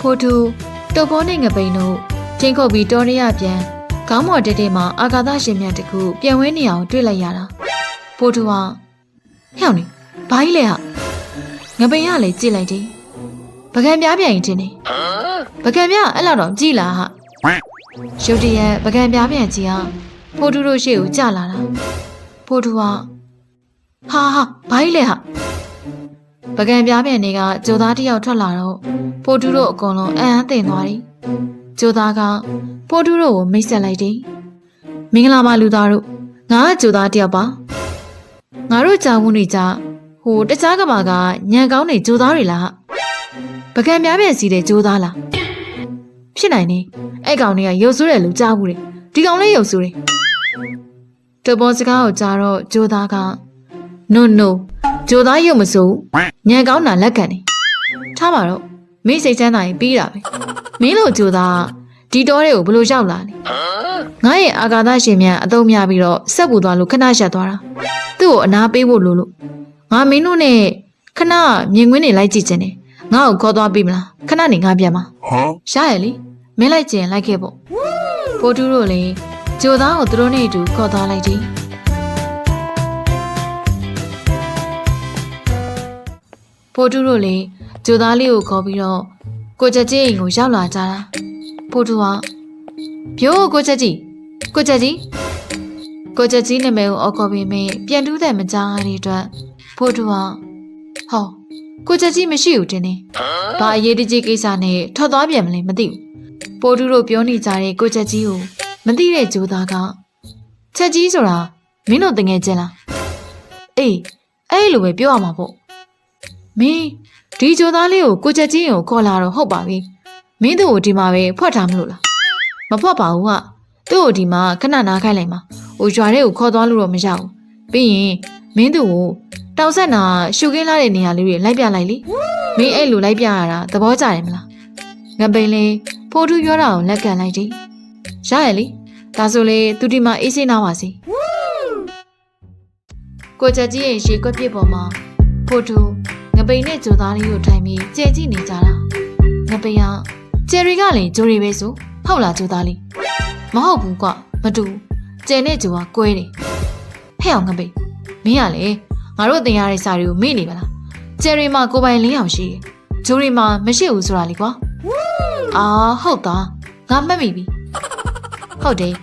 ဖိုးထူတုတ်ဘောနဲ့ငပိန်တို့ချင်းခုတ်ပြီးတော်ရရပြန်ခေါင်းမော်တဲတဲမှာအာကာသရှင်မြတ်တခုပြန်ဝဲနေအောင်တွေ့လိုက်ရတာဖိုးထူဟာဟဲ့အောင်နေဘာကြီးလဲဟာငပိန်ကလည်းကြည့်လိုက်တယ်ပကံပြားပြန်ရင်တင်နေပကံပြားအဲ့လောက်တော့ကြည့်လားဟာရုတ်တရက်ပကံပြားပြန်ကြည့်အောင်ဖိုးထူတို့ရှေ့ကိုကြလာတာဖိုးထူဟာဟာဟာဘာကြီးလဲဟာ ပကံပြားပြန်တွေကဂျိုသားတစ်ယောက်ထွက်လာတော့ဖိုးတူးတို့အကုန်လုံးအံ့အားသင့်သွားတယ်။ဂျိုသားကဖိုးတူးတို့ကိုမိတ်ဆက်လိုက်တယ်။မင်္ဂလာပါလူသားတို့ငါကဂျိုသားတစ်ယောက်ပါ။ငါတို့ကြာဝန်းနေကြဟိုတခြားကဘာကညံကောင်းနေဂျိုသားတွေလား။ပကံပြားပြန်စီတဲ့ဂျိုသားလား။ဖြစ်နိုင်နေအဲ့ကောင်တွေကရုပ်ဆိုးတယ်လူကြားဘူးတယ်။ဒီကောင်လေးရုပ်ဆိုးတယ်။တပေါ်စကားကိုကြားတော့ဂျိုသားက no no ဂျိုသားရုပ်မစိုးညံကောင်းတာလက်ခံနေထားပါတော့မင်းစိတ်ချမ်းသာရင်ပြီးတာပဲမင်းလိုဂျိုသားဒီတောတွေကိုဘလို့ရောက်လာလဲငါရဲ့အာကာသရှင်မြန်အသုံးများပြီးတော့ဆက်ပူသွားလို့ခဏရှက်သွားတာသူ့ကိုအနာပေးဖို့လို့လို့ငါမင်းတို့နဲ့ခဏမြင်ကွင်းနေလိုက်ကြည့်ခြင်းနဲ့ငါ့ကိုခေါ်သွားပြီမလားခဏနေငါပြန်ပါ Huh? ရရလေမင်းလိုက်ကျင်လိုက်ခဲ့ပေါ့ဖိုးတူးတို့လည်းဂျိုသားကိုသူတို့နဲ့အတူခေါ်သွားလိုက်တယ် ဖိုးတူးတို့လည်းဂျိုသားလေးကိုခေါ်ပြီးတော့ကိုချက်ကြီးအိမ်ကိုရောက်လာကြတာဖိုးတူးကပြိုးကိုချက်ကြီးကိုချက်ကြီးကိုချက်ကြီးနာမည်ကိုအော်ခေါ်ပြီးမင်းပြန်တူးတဲ့မကြားရတဲ့အတွက်ဖိုးတူးကဟောကိုချက်ကြီးမရှိဘူးတင်နေဘာအရေးတကြီးကိစ္စနဲ့ထွက်သွားပြန်မလဲမသိဘူးပိုးတူတို့ပြောနေကြတဲ့ကိုချက်ကြီးကိုမသိတဲ့ဂျိုသားကချက်ကြီးဆိုတာမင်းတို့တငယ်ချင်းလားအေးအဲ့လိုပဲပြောရမှာပေါ့ မင်းဒီဂျိုသားလေးကိုကိုချက်ကြီးကိုခေါ်လာတော့ဟုတ်ပါပြီမင်းတို့ကိုဒီမှာပဲဖွက်ထားမလို့လားမဖွက်ပါဘူးကသူ့ကိုဒီမှာခဏနားခိုင်းလိုက်မှာဟိုရွာတဲ့ကိုခေါ်သွားလို့တော့မရဘူးပြီးရင်မင်းတို့ကိုတောင်ဆက်နာရှုခင်းလာတဲ့နေရာလေးတွေလိုက်ပြလိုက်လေမင်းအဲ့လိုလိုက်ပြရတာသဘောကျတယ်မလားငပိန်လေးဖိုးထူးပြောတာကိုလက်ခံလိုက်တယ်ရရလေဒါဆိုလေသူဒီမှာအေးစိနာပါစေကိုချက်ကြီးရဲ့ရေကွက်ပြစ်ပေါ်မှာဖိုးထူး ငပိန်နဲ့ဂျိုသားလေးကိုထိုင်ပြီးကြဲကြည့်နေကြတာငပိန်ကကျယ်ရီကလည်းဂျိုရီပဲဆိုဟုတ်လားဂျိုသားလေးမဟုတ်ဘူးကွမတူကျယ်နဲ့ဂျိုကကွဲတယ်ဟဲ့အောင်ငပိန်မင်းကလေငါတို့တင်ရတဲ့စာတွေကိုမေ့နေပါလားကျယ်ရီမှာကိုပိုင်လေးအောင်ရှိတယ်။ဂျိုရီမှာမရှိဘူးဆိုတာလေကွာ။အာဟုတ်သားငါမှတ်မိပြီ။ဟုတ်တယ်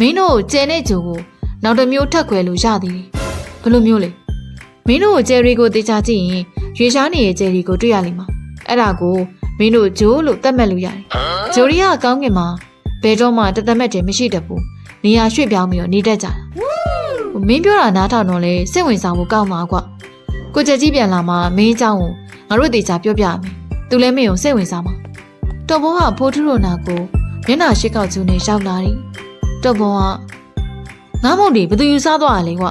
မင်းတို့ကျယ်နဲ့ဂျိုကိုနောက်တစ်မျိုးထပ်ခွဲလို့ရသေးတယ်။ဘယ်လိုမျိုးလဲ။ မင်းတို့ဂျယ်ရီကိုတေချာကြည့်ရင်ရွေရှားနေတဲ့ဂျယ်ရီကိုတွေ့ရလိမ့်မှာအဲ့ဒါကိုမင်းတို့ဂျိုးလို့သတ်မှတ်လို့ရတယ်ဂျိုရီကကောင်းကင်မှာဘယ်တော့မှတသက်မဲ့တယ်မရှိတတ်ဘူးနေရာရွှေ့ပြောင်းပြီးတော့နေတတ်ကြတာမင်းပြောတာနားထောင်တော့လဲစိတ်ဝင်စားဖို့ကောင်းပါကွာကိုကြက်ကြီးပြန်လာမှမင်းအကြောင်းကိုငါတို့တေချာပြောပြရမယ်သူလည်းမင်းကိုစိတ်ဝင်စားမှာတော်ဘောကဖိုးထူရိုနာကိုမျက်နှာရှိကောက်ကျူးနဲ့ရောက်လာတယ်တော်ဘောကငါမုံတွေဘယ်သူယူစားသွားတာလဲကွာ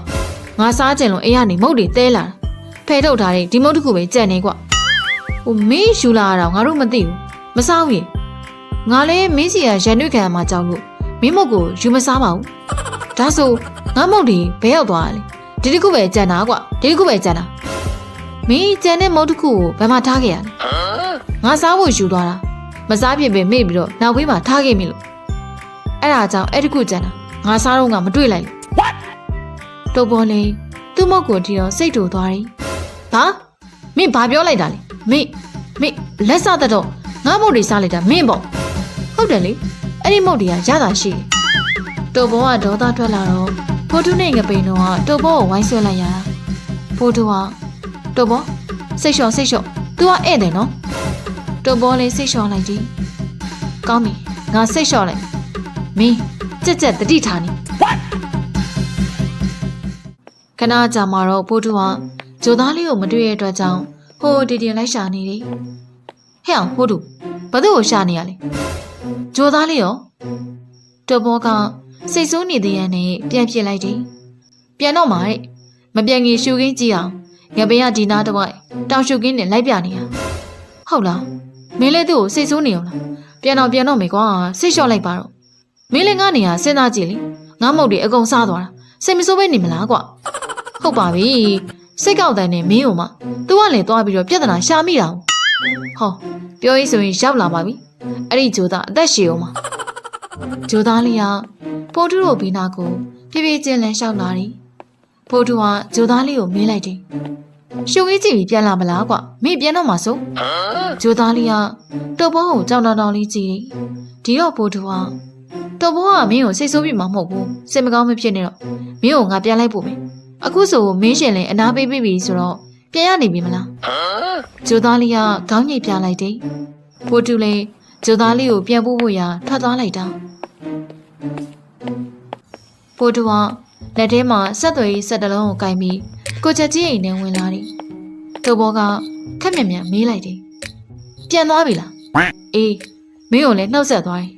ငါစားကြင်လို့အိမ်ကနေမုတ်တွေတဲလာတာ။ဖယ်ထုတ်ထားတဲ့ဒီမုတ်တစ်ခုပဲကြက်နေကွ။ဟိုမင်းယူလာတာငါတို့မသိဘူး။မစားဘူးရေ။ငါလည်းမင်းစီကရန်ရွက်ခံမှာကြောက်လို့မင်းမုတ်ကိုယူမစားပါဘူး။ဒါဆိုငါမုတ်တွေဘယ်ရောက်သွားရလဲ။ဒီတစ်ခုပဲကြက်တာကွ။ဒီတစ်ခုပဲကြက်တာ။မင်းကျန်တဲ့မုတ်တစ်ခုကိုဘယ်မှာထားခဲ့ရလဲငါစားဖို့ယူသွားတာမစားဖြစ်ပဲမေ့ပြီးတော့နောက်ဘေးမှာထားခဲ့မိလို့အဲ့ဒါကြောင့်အဲ့ဒီခုကျန်တာငါစားတော့ငါမတွေ့လိုက်လို့ တုတ်ပေါ်လေသူ့မုတ်ကိုတီတော့စိတ်တူသွားတယ်ဘာမင်းဘာပြောလိုက်တာလဲမင်းမင်းလက်စတတ်တော့ငါမုတ်တွေစားလိုက်တာမင်းပေါ့ဟုတ်တယ်လေအဲ့ဒီမုတ်တွေကရတာရှိတယ်တုတ်ပေါ်ကဒေါသထွက်လာတော့ဖိုးထုနဲ့ငပိန်တော့ကတုတ်ပေါ်ကိုဝိုင်းဆွဲလိုက်ရတာဖိုးထုကတော်ဘောစိတ်လျှော့စိတ်လျှော့ तू ကဧည့်တယ်နော်တော်ဘောလေးစိတ်လျှော့လိုက်ကြည့်ကောင်းပြီငါစိတ်လျှော့လိုက်မင်းကြက်ကြက်တတိထားနေ ခဏကြာမှာတော့ဖိုးတူကဂျိုသားလေးကိုမတွေ့ရတဲ့အတွက်ကြောင့်ဟိုတီတင်လိုက်ရှာနေတယ်ဟဲ့အောင်ဖိုးတူဘာလို့ကိုရှာနေရလဲဂျိုသားလေးရောတော်ဘောကစိတ်ဆိုးနေတဲ့ရန်နဲ့ပြန်ပြစ်လိုက်တယ်ပြန်တော့မှာတဲ့မပြန်ခင်ရှူခင်းကြည့်အောင်ငပင်ကဒီနာတစ်ဝိုက်တောင်ရှုကင်းနဲ့လိုက်ပြနေတာဟုတ်လားမင်းလည်းသူ့ကိုစိတ်ဆိုးနေအောင်လားပြန်တော့ပြန်တော့မေကွာစိတ်လျှော့လိုက်ပါတော့မင်းလည်းငါနေရစဉ်းစားကြည့်လေငါမုတ်တွေအကုန်စားသွားတာစိတ်မဆိုးပဲနေမလားကွာ ဟုတ်ပါပြီစိတ်ကောက်တန်းနဲ့မင်းကိုမှ तू ကလည်းသွားပြီးတော့ပြဿနာရှာမိတာ哦ဟောပြောရေးဆိုရင်ရောက်လာပါပြီအဲ့ဒီဂျိုသားအသက်ရှည်အောင်ပါဂျိုသားလေးကဖိုးတူတို့ဘီနာကိုဖြည်းဖြည်းချင်းလန်းလျှောက်လာတယ်ဖိုးတူကဂျိုသားလေးကိုမေးလိုက်တယ်ရှုံကြီးကြည့်ပြီးပြန်လာမလားကွာမင်းပြန်တော့မှာစို့ဂျိုသားလေးကတော်ဘောကိုကြောင်တောင်တောင်လေးကြည့်တယ်ဒီတော့ဖိုးတူကတော်ဘောကမင်းကိုစိတ်ဆိုးပြီးမှမဟုတ်ဘူးစိတ်မကောင်းမဖြစ်နေတော့မင်းကိုငါပြန်လိုက်ပို့မယ် အခုဆိုမင်းရှင်လည်းအနာပေးပြီးပြီဆိုတော့ပြန်ရနေပြီမလားကျိုသားလေးကခေါင်းညိတ်ပြလိုက်တယ်။ဖိုးတူလည်းကျိုသားလေးကိုပြန်ပို့ဖို့ရာထွက်သွားလိုက်တာ။ဖိုးတူကလက်ထဲမှာဆက်သွယ်ရေးဆက်တလုံးကိုကင်ပြီးကိုချက်ကြီးအိမ်ထဲဝင်လာတယ်။တူဘောကခက်မြက်မြက်မေးလိုက်တယ်။ပြန်သွားပြီလား။အေးမင်းကိုလည်းနှုတ်ဆက်သွားတယ်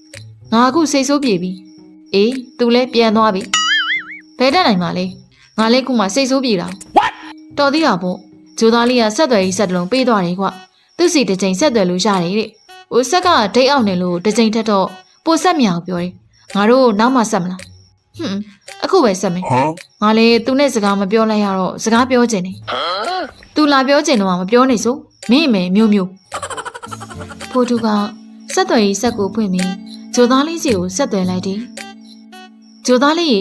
။ငါအခုစိတ်ဆိုးပြေပြီ။အေးသူလည်းပြန်သွားပြီ။ဘယ်တက်နိုင်မှာလဲ။ ငါလည်းခုမှစိတ်ဆိုးပြေတာ။တော်သေးတာပေါ့။ဂျိုသားလေးကဆက်သွယ်ရေးဆက်တလုံးပေးသွားတယ်ကွ။သူ့စီတစ်ချိန်ဆက်သွယ်လို့ရတယ်တဲ့။ဟိုဆက်ကဒိတ်အောင်နေလို့တစ်ချိန်ထက်တော့ပိုဆက်မြောင်ပြောတယ်။ငါတို့နောက်မှဆက်မလား။ဟွန်းအခုပဲဆက်မယ်။ Huh? ငါလည်းသူနဲ့စကားမပြောလိုက်ရတော့စကားပြောချင်တယ်။ तू လာပြောချင်တော့မပြောနေစို့။မင်းအမေမျိုးမျိုး။ဖိုတူကဆက်သွယ်ရေးဆက်ကိုဖွင့်ပြီးဂျိုသားလေးစီကိုဆက်သွယ်လိုက်တယ်။ဂျိုသားလေးရေ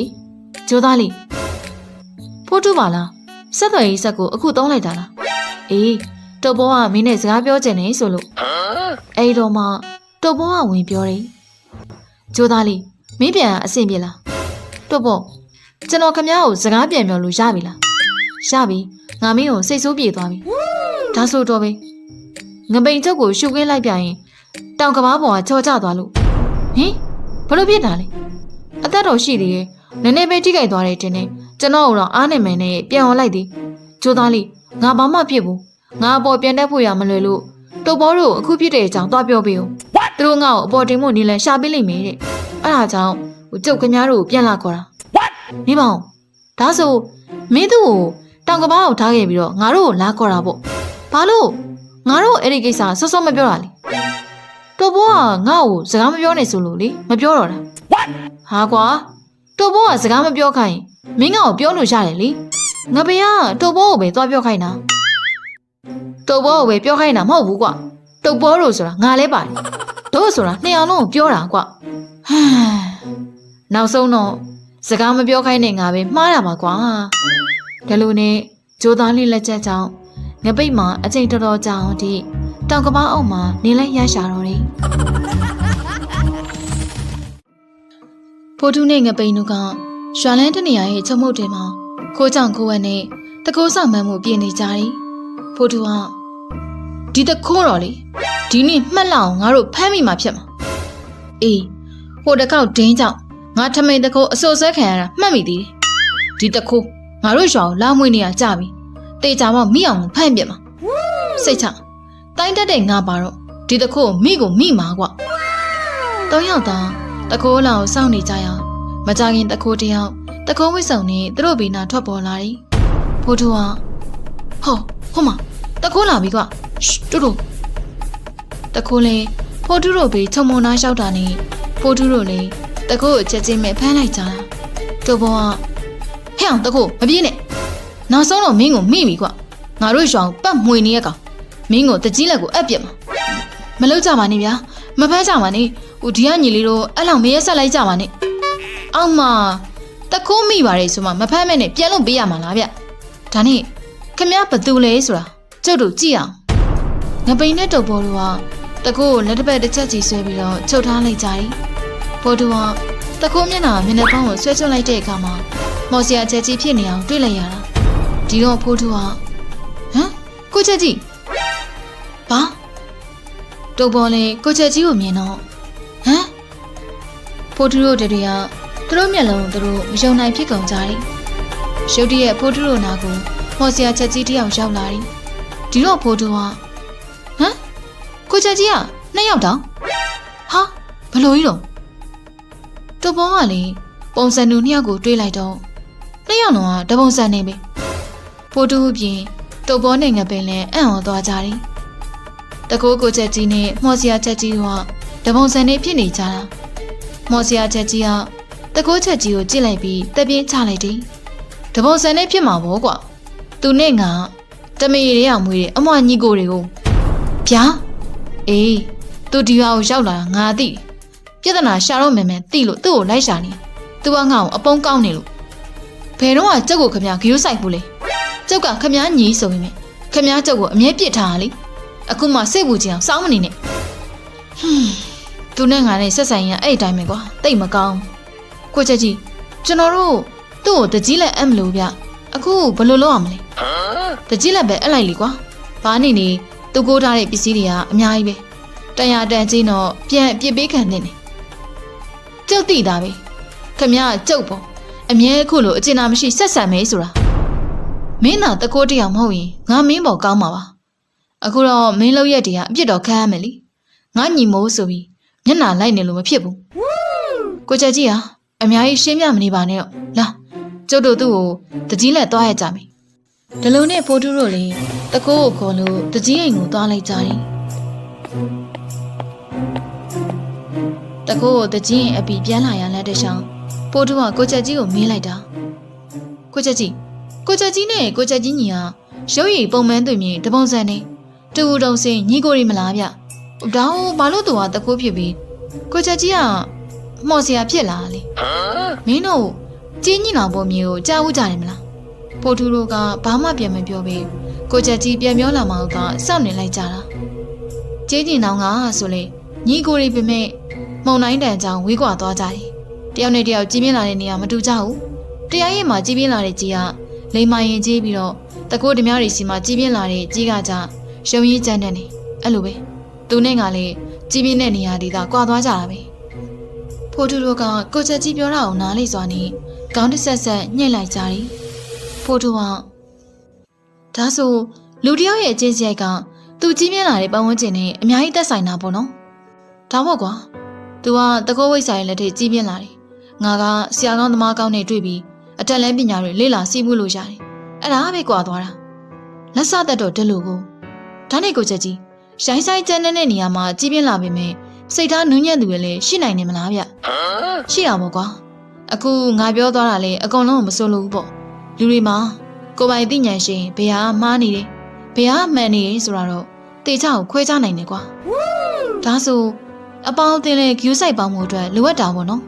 ဂျိုသားလေး ဖိုတူပါလား။ဆက်သွယ်ရေးဆက်ကိုအခုသုံးလိုက်တာလား။အေးတော်ဘောကမင်းနဲ့စကားပြောချင်နေဆိုလို့အဲ့ဒီတော့မှတော်ဘောကဝင်ပြောတယ်။ဂျိုသားလေးမင်းပြန်အဆင်ပြေလား။တော်ဘောကျွန်တော်ခမ ्या ကိုစကားပြန်ပြောလို့ရပြီလား။ရပြီငါမင်းကိုစိတ်ဆိုးပြေသွားပြီ။ဒါဆိုတော့ပဲငပိန်ချုပ်ကိုရှုပ်ခင်းလိုက်ပြရင်တောင်ကဘာပေါ်ကချော်ကျသွားလို့ဟင်ဘလို့ဖြစ်တာလဲအသက်တော်ရှိသေးရဲ့နည်းနည်းပဲထိခိုက်သွားတယ်တင်နေ ကျွန်တော်ကတော့အားနေမယ်နဲ့ပြန်အောင်လိုက်သည်ကျိုးသားလေးငါဘာမှဖြစ်ဘူးငါအပေါ်ပြန်တက်ဖို့ရမလွယ်လို့တုတ်ဘောတို့အခုဖြစ်တဲ့အကြောင်းသွားပြောပေးဦးသူတို့ငါ့ကိုအပေါ်တင်ဖို့နေလဲရှာပေးလိမ့်မယ်တဲ့အဲ့ဒါကြောင့်ဟိုကျုပ်ခမားတို့ကိုပြန်လာခေါ်တာနေပါဦးဒါဆိုမင်းတို့ကိုတောင်ကဘာကိုထားခဲ့ပြီးတော့ငါတို့ကိုလာခေါ်တာပေါ့ဘာလို့ငါတို့အဲ့ဒီကိစ္စဆော့ဆော့မပြောတာလေတော်ဘောကငါ့ကိုစကားမပြောနဲ့ဆိုလို့လေမပြောတော့တာဟာကွာတော်ဘောကစကားမပြောခိုင်း မင်းငါ့ကိုပြောလို့ရတယ်လေငါဘေးကတော်ဘောကိုပဲသွားပြောခိုင်းတာတော်ဘောကိုပဲပြောခိုင်းတာမဟုတ်ဘူးကွာတော်ဘောလို့ဆိုတာငါလဲပါတယ်တို့ဆိုတာနှစ်အောင်လုံးကိုပြောတာကွာဟမ်နောက်ဆုံးတော့စကားမပြောခိုင်းနဲ့ငါပဲမှားတာပါကွာဒါလိုနဲ့ဂျိုသားလေးလက်ချက်ကြောင့်ငပိတ်မှာအချိန်တော်တော်ကြာအောင်ဒီတောင်ကပောင်းအောင်မှာနေလဲရရှာတော့တယ်ဖိုးတူးနဲ့ငပိန်တို့က ရွာလန်းတနေရာရဲ့ချုံမုတ်တွေမှာခိုးကြောင်ခိုးဝက်နဲ့တကိုးဆောင်မှန်းမှုပြင်နေကြတယ်ဖိုးတူကဒီတခိုးတော်လေဒီနေ့မှတ်လောက်အောင်ငါတို့ဖမ်းမိမှာဖြစ်မှာအေးဟိုတကောက်ဒင်းကြောင့်ငါထမိန်တခိုးအစိုးဆွဲခံရတာမှတ်မိသေးတယ်ဒီတခိုးငါတို့ရွာကိုလာမွေးနေရကြပြီတေချာမောက်မိအောင်ဖမ်းပြစ်မှာစိတ်ချတိုင်းတက်တဲ့ငါပါတော့ဒီတခိုးကိုမိကိုမိမှာကွတောင်းရောက်သားတခိုးလောင်စောင့်နေကြရအောင် မကြခင်တခိုးတယောက်တခိုးဝိဆုံနဲ့သူတို့ဘီနာထွက်ပေါ်လာတယ်ဖိုးထူကဟောဟိုမှာတခိုးလာပြီကွရှ်တူတူတခိုးလေဖိုးထူတို့ဘီချုံမုံနာလျှောက်တာနဲ့ဖိုးထူတို့လေတခိုးကိုချက်ချင်းမဲ့ဖမ်းလိုက်ကြတာတူဘောကဟဲ့အောင်တခိုးမပြေးနဲ့နောက်ဆုံးတော့မင်းကိုမိပြီကွငါတို့ရွာကိုပတ်မွေနေရကောင်မင်းကိုတကြီးလက်ကိုအပ်ပြစ်မှာမလုပ်ကြပါနဲ့ဗျာမဖမ်းကြပါနဲ့ဟိုဒီကညီလေးတို့အဲ့လောက်မရက်ဆက်လိုက်ကြပါနဲ့ အောက်မှာတခိုးမိပါတယ်ဆိုမှမဖမ်းမဲ့နဲ့ပြန်လို့ပေးရမှာလားဗျဒါနဲ့ခမရဘသူလဲဆိုတာကျုပ်တို့ကြည့်အောင်ငပိန်နဲ့တုပ်ဘောတို့ကတခိုးကိုလက်တစ်ပတ်တစ်ချက်ကြီးဆွဲပြီးတော့ချုပ်ထားလိုက်ကြတယ်ဘောတို့ကတခိုးမျက်နှာမျက်နှာပေါင်းကိုဆွဲချွတ်လိုက်တဲ့အခါမှာမော်စီယာချက်ကြီးဖြစ်နေအောင်တွေ့လိုက်ရတာဒီတော့ဖိုးတို့ကဟမ်ကိုချက်ကြီးဘာတုပ်ဘောလေကိုချက်ကြီးကိုမြင်တော့ဟမ်ဖိုးတို့တို့တွေက သူတို့မျက်လုံးသူတို့မယုံနိုင်ဖြစ်ကုန်ကြတယ်ရုတ်တရက်ဖိုးတို့နာကိုမော်စီယာချက်ကြီးတယောက်ရောက်လာတယ်ဒီတော့ဖိုးတို့ကဟမ်ကိုချက်ကြီးကနှစ်ယောက်တောင်ဟာဘလို့ကြီးတော့တုပ်ဘောကလေပုံစံတူနှစ်ယောက်ကိုတွေးလိုက်တော့နှစ်ယောက်တော့တပုံစံနေပဲဖိုးတို့ပြင်တုပ်ဘောနဲ့ငပင်လည်းအံ့ဩသွားကြတယ်တကိုးကိုချက်ကြီးနဲ့မော်စီယာချက်ကြီးကတပုံစံနေဖြစ်နေကြတာမော်စီယာချက်ကြီးက တကိုးချက်ကြီးကိုကြည့်လိုက်ပြီးတက်ပြင်းချလိုက်တယ်တပုံစံနဲ့ဖြစ်မှာပေါ့ကွာသူနဲ့ငါတမေရီတွေကမွေးတယ်အမွာညီကိုတွေကိုဗျာအေးသူဒီရွာကိုရောက်လာတာငါသိတယ်ပြဿနာရှာတော့မယ်မယ်သိလို့သူ့ကိုလိုက်ရှာနေသူကငါ့ကိုအပုံကောင်းနေလို့ဘယ်တော့ကကျုပ်ကိုခမဂရုစိုက်ဘူးလေကျုပ်ကခမညီဆိုပေမဲ့ခမကျုပ်ကိုအမြဲပြစ်ထားတာလေအခုမှစိတ်ပူကြအောင်စောင်းမနေနဲ့ဟွန်းသူနဲ့ငါနဲ့ဆက်ဆံရင်အဲ့ဒီတိုင်းပဲကွာတိတ်မကောင်း ကိုချက်ကြီးကျွန်တော်တို့သူ့ကိုတကြီးလက်အပ်မလို့ဗျအခုဘယ်လိုလုပ်ရမလဲတကြီးလက်ပဲအပ်လိုက်လीကွာဘာနေနေသူကိုထားတဲ့ပစ္စည်းတွေကအများကြီးပဲတန်ရတန်ချင်းတော့ပြန်အပြစ်ပေးခံနေတယ်ကျုပ်သိတာပဲခမကကျုပ်ပေါ့အမြဲအခုလိုအကျဉ်းနာမရှိဆက်ဆံမဲဆိုတာမင်းသာတကိုးတယောက်မဟုတ်ရင်ငါမင်းပေါ်ကောင်းမှာပါအခုတော့မင်းလောက်ရက်တည်းကအပြစ်တော်ခံရမယ်လीငါညီမိုးဆိုပြီးမျက်နှာလိုက်နေလို့မဖြစ်ဘူးကိုချက်ကြီးဟာ အများကြီးရှင်းပြမနေပါနဲ့တော့လာကျုပ်တို့သူ့ကိုတကြီးလက်သွားရကြမယ်ဒလုံနဲ့ဖိုးတူးတို့လည်းတကိုးကိုခေါ်လို့တကြီးအိမ်ကိုသွားလိုက်ကြတယ်တကိုးကိုတကြီးအိမ်အပီပြန်လာရလက်တချောင်းဖိုးတူးကကိုချက်ကြီးကိုမေးလိုက်တာကိုချက်ကြီးကိုချက်ကြီးနဲ့ကိုချက်ကြီးညီဟာရုပ်ရည်ပုံမှန်သွင်မြင်တပုံစံနေတူတုံစင်ညီကိုရီမလားဗျဒါဟိုဘာလို့သူကတကိုးဖြစ်ပြီးကိုချက်ကြီးက မော်စရာဖြစ်လာလေမင်းတို့ကြီးညီနောင်ပုံမျိုးကိုကြားဦးကြတယ်မလားဖိုးတူတို့ကဘာမှပြန်မပြောဘဲကိုချက်ကြီးပြန်ပြောလာမှကစောင့်နေလိုက်ကြတာကြီးညီနောင်ကဆိုလေညီကိုရီပြမဲ့မုံတိုင်းတန်ကြောင်ဝေးကွာသွားကြတယ်တယောက်နဲ့တယောက်ကြီးပြင်းလာတဲ့နေရာမတူကြဘူးတရားရင်မှာကြီးပြင်းလာတဲ့ကြီးကလိမ္မာရင်ကြီးပြီးတော့တကိုးဓမြတွေစီမှာကြီးပြင်းလာတဲ့ကြီးကကြရုံရည်ကြမ်းတဲ့နေအဲ့လိုပဲသူနဲ့ကလည်းကြီးပြင်းတဲ့နေရာဒေသကွာသွားကြတာပဲ ဖိုးတူတို့ကကိုချက်ကြီးပြောတာကိုနားလေစွာနဲ့ကောင်းတစ်ဆက်ဆက်ညှိလိုက်ကြတယ်ဖိုးတူကဒါဆိုလူတစ်ယောက်ရဲ့အချင်းစရိုက်ကသူကြီးမြင်လာတဲ့ပတ်ဝန်းကျင်နဲ့အများကြီးသက်ဆိုင်တာပေါ့နော်ဒါပေါ့ကွာသူကတကောဝိတ်ဆိုင်လက်ထက်ကြီးမြင်လာတယ်ငါကဆရာကောင်းသမားကောင်းနဲ့တွေ့ပြီးအတက်လဲပညာတွေလေ့လာစီးမှုလို့ရတယ်အဲ့ဒါပဲကွာသွားတာလက်စသက်တော့တက်လို့ကိုဒါနဲ့ကိုချက်ကြီးရိုင်းဆိုင်ကျန်းတဲ့နေရာမှာကြီးပြင်းလာပေမဲ့ စိတ်ထားနူးညံ့သူတွေလည်းရှိနိုင်နေမလားဗျရှိအောင်ပေါ့ကွာအခုငါပြောသွားတာလေအကုန်လုံးကိုမစိုးလို့ဘူးပေါ့လူတွေမှာကိုယ်ပိုင်သိဉာဏ်ရှင်ဘယ်ဟာမှားနေတယ်ဘယ်ဟာမှန်နေတယ်ဆိုတာတော့တေချာကိုခွဲခြားနိုင်တယ်ကွာဒါဆိုအပေါင်းအသင်းနဲ့ဂယူးဆိုင်ပေါင်းမှုအတွက်လိုအပ်တာပေါ့နော်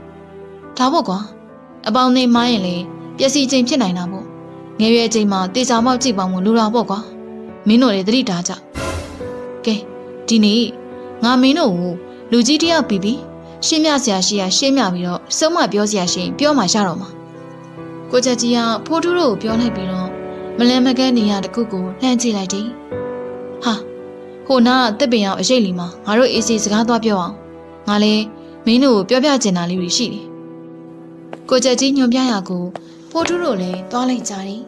ဒါပေါ့ကွာအပေါင်းအသင်းမှားရင်လေပျက်စီးခြင်းဖြစ်နိုင်တာပေါ့ငယ်ရွယ်ချိန်မှာတေချာမောက်ကြည့်ပေါင်းမှုလိုတာပေါ့ကွာမင်းတို့လည်းသတိထားကြကဲဒီနေ့ငါမင်းတို့ကို လူကြီးတယောက်ပြီးပြီးရှင်းမြဆရာရှိရရှင်းမြပြီးတော့စုံမပြောစရာရှိရင်ပြောမှရတော့မှာကိုချက်ကြီးကဖိုးထူးတို့ကိုပြောလိုက်ပြီးတော့မလန်မကန်းနေရတခုကိုလှမ်းကြည့်လိုက်တယ်ဟာဟိုနာတက်ပင်အောင်အရေးလီမှာငါတို့အေးစီစကားသွားပြောအောင်ငါလည်းမင်းတို့ကိုပြောပြချင်တာလေးတွေရှိတယ်ကိုချက်ကြီးညွန်ပြရကိုဖိုးထူးတို့လည်းသွားလိုက်ကြတယ်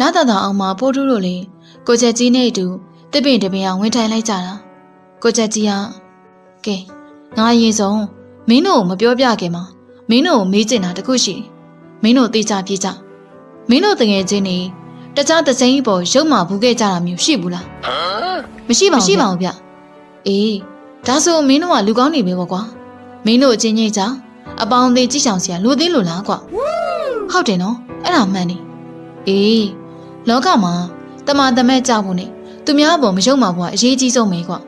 လာတာတာအောင်မှာဖိုးထူးတို့လည်းကိုချက်ကြီးနဲ့အတူ တစ်ပင်တစ်ပင်အောင်ဝင်ထိုင်လိုက်ကြတာကိုချက်ကြီးကကဲငါရေဆုံးမင်းတို့ကိုမပြောပြခင်မှာမင်းတို့ကိုမေးချင်တာတခုရှိတယ်မင်းတို့သိကြပြေးကြမင်းတို့တငယ်ချင်းနေတခြားသစိမ်းပေါ်ရုပ်မှဘူးခဲ့ကြတာမျိုးရှိဘူးလားမရှိပါဘူးမရှိပါဘူးဗျအေးဒါဆိုမင်းတို့ကလူကောင်းနေပဲပေါ့ကွာမင်းတို့အချင်းချင်းကြောင့်အပေါင်းအသင်းကြည့်ဆောင်စရာလိုသေးလို့လားကွာဟုတ်တယ်နော်အဲ့ဒါမှန်နေအေးလောကမှာတမာတမက်ကြောက်ဖို့နဲ့ သူများအပေါ်မယုံမှာဘွားအရေးကြီးဆုံးပဲကွာ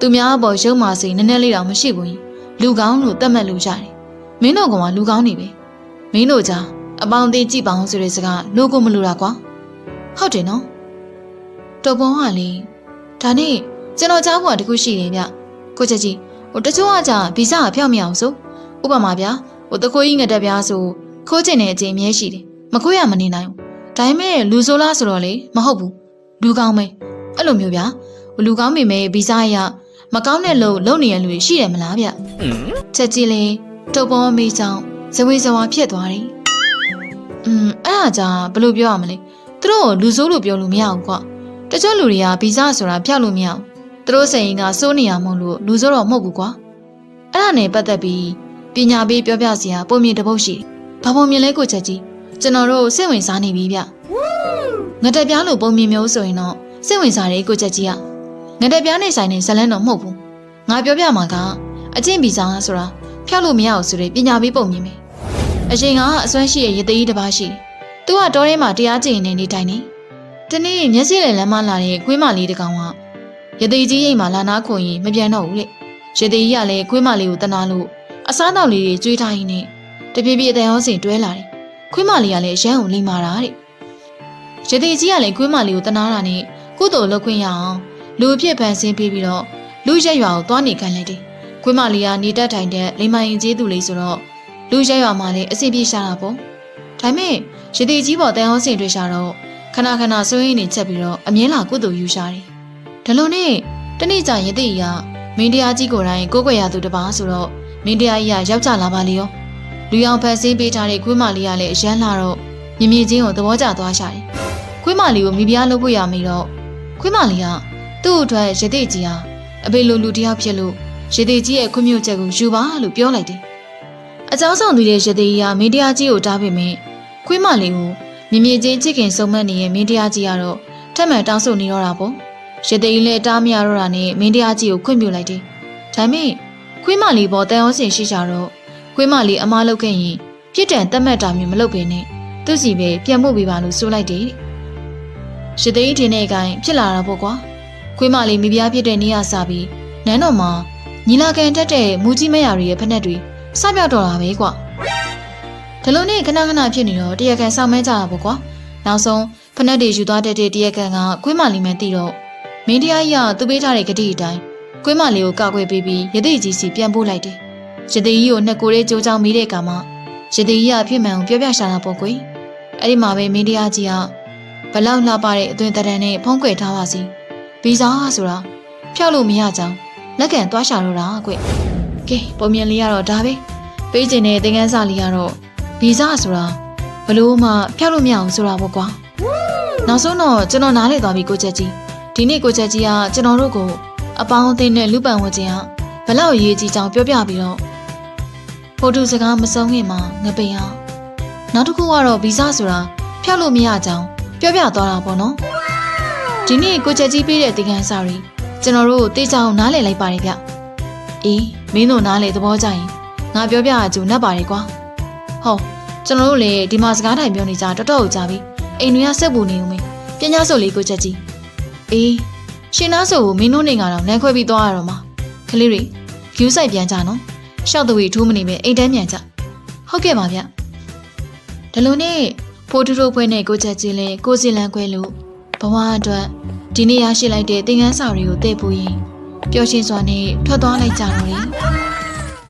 သူများအပေါ်ယုံမှာစိနည်းနည်းလေးတောင်မရှိဘူးရင်လူကောင်းလို့တတ်မှတ်လို့ရတယ်မင်းတို့ကလူကောင်းနေပဲမင်းတို့ကြားအပေါင်းအသင်းကြည့်ပါအောင်ဆိုတဲ့စကားလို့ကိုမလို့တာကွာဟုတ်တယ်နော်တော်ပေါ်ကလေဒါနဲ့ကျွန်တော်ကြားဖို့တခုရှိတယ်ဗျကိုချက်ကြီးဟိုတချို့ကကြာဗီဇာကဖျောက်မရအောင်ဆိုဥပမာဗျာဟိုတခိုးကြီးငတက်ပြားဆိုခိုးကျင်တဲ့အချိန်မြဲရှိတယ်မခိုးရမနေနိုင်ဘူးဒါပေမဲ့လူဆိုလားဆိုတော့လေမဟုတ်ဘူးလူကောင်းပဲ အဲ့လိုမျိုးဗျာလူကောင်းမိမယ်ဗီဇာရမကောင်းတဲ့လို့လုံနေရလူရှိတယ်မလားဗျချက်ကြီးလေတုပ်ပေါ်မေးချောင်းဇဝေဇဝါဖြစ်သွားတယ်อืมအဲ့ဒါကြာဘယ်လိုပြောရမလဲသူတို့ကိုလူဆိုးလို့ပြောလို့မရဘူးကွာတချို့လူတွေကဗီဇာဆိုတာဖျောက်လို့မရဘူးသူတို့စိန်ကစိုးနေရမဟုတ်လို့လူဆိုးတော့မဟုတ်ဘူးကွာအဲ့ဒါနဲ့ပတ်သက်ပြီးပညာပေးပြောပြစရာပုံမြင်တစ်ပုတ်ရှိတယ်ဘာပုံမြင်လဲကိုချက်ကြီးကျွန်တော်တို့စိတ်ဝင်စားနေပြီဗျငတက်ပြားလို့ပုံမြင်မျိုးဆိုရင်တော့ စိတ်ဝင်စားတယ်ကိုချက်ကြီးကငတက်ပြားနဲ့ဆိုင်နေဇလန်းတော့မဟုတ်ဘူးငါပြောပြမှာကအချင်းဗီဇာဆိုတာဖျောက်လို့မရအောင်ဆိုတဲ့ပညာပေးပုံမြင်မယ်အရှင်ကအစွမ်းရှိရဲ့ရသေးတစ်ပါးရှိတယ်သူကတောထဲမှာတရားကျင့်နေနေတိုင်းနေတနေ့မျက်စိလည်းလမ်းမလာတဲ့ခွေးမလေးတစ်ကောင်ကရသေးကြီးရိတ်မှလာနာခွန်ရင်မပြန်တော့ဘူးတဲ့ရသေးကြီးကလည်းခွေးမလေးကိုတနာလို့အစားတောက်လေးတွေကျွေးထားရင်းနဲ့တပြေးပြေးအတန်ဟောစင်တွဲလာတယ်ခွေးမလေးကလည်းရမ်းကိုလိမ္မာတာတဲ့ရသေးကြီးကလည်းခွေးမလေးကိုတနာတာနဲ့ ကုသိုလ်လုပ်ခွင့်ရအောင်လူအဖြစ်ဖန်ဆင်းပေးပြီးတော့လူရက်ရွာကိုသွားနေခိုင်းလိုက်တယ်ခွေးမလေးကနေတက်ထိုင်တဲ့လိမ္မာရင်ကျေးသူလေးဆိုတော့လူရက်ရွာမှာလည်းအဆင်ပြေရှာတာပေါ့ဒါပေမဲ့ရသေးကြီးပေါ်တန်ဟောစင်တွေ့ရှာတော့ခဏခဏစိုးရင်းနေချက်ပြီးတော့အမြင်လာကုသိုလ်ယူရှာတယ်။ဒါလို့နဲ့တနေ့ကျရင်တိရမင်းတရားကြီးကိုယ်တိုင်ကိုယ်ကွယ်ရသူတစ်ပါးဆိုတော့မင်းတရားကြီးကယောက်ျလာပါလေရော။လူရောင်ဖက်ဆင်းပေးထားတဲ့ခွေးမလေးကလည်းအရန်လာတော့မြင်မြင်ချင်းကိုသဘောကျသွားရှာတယ်။ခွေးမလေးကိုမိဖုရားလုပ်ဖို့ရမိတော့ ခွေးမလေးကသူ့အတွက်ရသေးကြီးဟာအဖေလိုလူတယောက်ဖြစ်လို့ရသေးကြီးရဲ့ခွင့်ပြုချက်ကိုယူပါလို့ပြောလိုက်တယ်။အကြောင်းဆောင်သူရဲ့ရသေးကြီးဟာမင်းတရားကြီးကိုတားပေမဲ့ခွေးမလေးကိုမြင်မြင်ချင်းချစ်ခင်စုံမက်နေတဲ့မင်းတရားကြီးကတော့ထက်မှန်တောင်းဆိုနေတော့တာပေါ့။ရသေးကြီးလည်းတားမရတော့တာနဲ့မင်းတရားကြီးကိုခွင့်ပြုလိုက်တယ်။ဒါမဲ့ခွေးမလေးပေါ်တန်အောင်စင်ရှိကြတော့ခွေးမလေးအမားလုပ်ခဲ့ရင်ပြစ်ဒဏ်တတ်မှတ်တာမျိုးမလုပ်ဘဲနဲ့သူ့စီပဲပြန်ဖို့ပေးပါလို့ဆိုလိုက်တယ်။ ရသေးကြီးထင်တဲ့အတိုင်းဖြစ်လာတာပေါ့ကွာခွေးမလေးမိဖုရားဖြစ်တဲ့နေရာစပြီးနန်းတော်မှာညီလာခံတက်တဲ့မူကြီးမရတွေရဲ့ဖက်နှက်တွေစပြောက်တော့တာပဲကွာဒီလိုနဲ့ခဏခဏဖြစ်နေတော့တရကန်စောင့်မဲကြတာပေါ့ကွာနောက်ဆုံးဖနက်တွေယူသွားတတ်တဲ့တရကန်ကခွေးမလေးမှန်သိတော့မင်းတရားကြီးကသူ့ပေးထားတဲ့ဂတိအတိုင်းခွေးမလေးကိုကောက်ွယ်ပေးပြီးရသေးကြီးစီပြန်ပို့လိုက်တယ်ရသေးကြီးကိုနှစ်ကိုယ်လေးကြိုးချောင်းမိတဲ့အခါမှာရသေးကြီးကဖြစ်မှန်ကိုပြောပြရှာတာပေါ့ကွယ်အဲ့ဒီမှာပဲမင်းတရားကြီးက ဘလောက်လှပတဲ့အသွင်တရံနဲ့ဖုံးကွယ်ထားပါစီဗီဇာဆိုတာဖြောက်လို့မရကြောင်းလက်ကန်သွားရှာတော့တာကွကဲပုံမြင်လေးကတော့ဒါပဲပေးကျင်တဲ့သင်္ကန်းစာလေးကတော့ဗီဇဆိုတာဘလို့မှဖျောက်လို့မရအောင်ဆိုတာပေါ့ကွာနောက်ဆုံးတော့ကျွန်တော်နားလည်သွားပြီကိုချက်ကြီးဒီနေ့ကိုချက်ကြီးကကျွန်တော်တို့ကိုအပေါင်းအသင်းနဲ့လူပန်ဝတ်ခြင်းကဘလောက်အရေးကြီးကြောင်ပြောပြပြီးတော့ဖိုတူစကားမဆုံးခင်မှာငပိန်အောင်နောက်တစ်ခုကတော့ဗီဇဆိုတာဖျောက်လို့မရကြောင် ပြောပြသွားတာပေါ့နော်ဒီနေ့ကိုချက်ကြီးပေးတဲ့တင်ကန်းစာရီကျွန်တော်တို့တေးချောင်းနားလည်လိုက်ပါတယ်ဗျအေးမင်းတို့နားလေသဘောကျရင်ငါပြောပြအကျိုးနှက်ပါတယ်ကွာဟောကျွန်တော်တို့လည်းဒီမှာစကားထိုင်ပြောနေကြတော်တော်ကြာပြီအိမ်တွေကစက်ပူနေဦးမေပညာဆိုလေးကိုချက်ကြီးအေးရှင်နာဆိုကိုမင်းတို့နေကတော့လမ်းခွဲပြီးသွားရတော့မှာကလေးတွေကျူးဆိုင်ပြန်ကြနော်ရှောက်သွေးထိုးမနေပဲအိမ်တန်းပြန်ကြဟုတ်ကဲ့ပါဗျဒီလိုနဲ့ ဖိုးတူတို့ဖွဲနဲ့ကိုချက်ကြီးလဲကိုစီလန်ခွဲလို့ဘဝအတွက်ဒီနေ့ရရှိလိုက်တဲ့သင်ခန်းစာတွေကိုသိပူရင်ပျော်ရွှင်စွာနဲ့ထွက်သွားလိုက်ကြတော့တယ်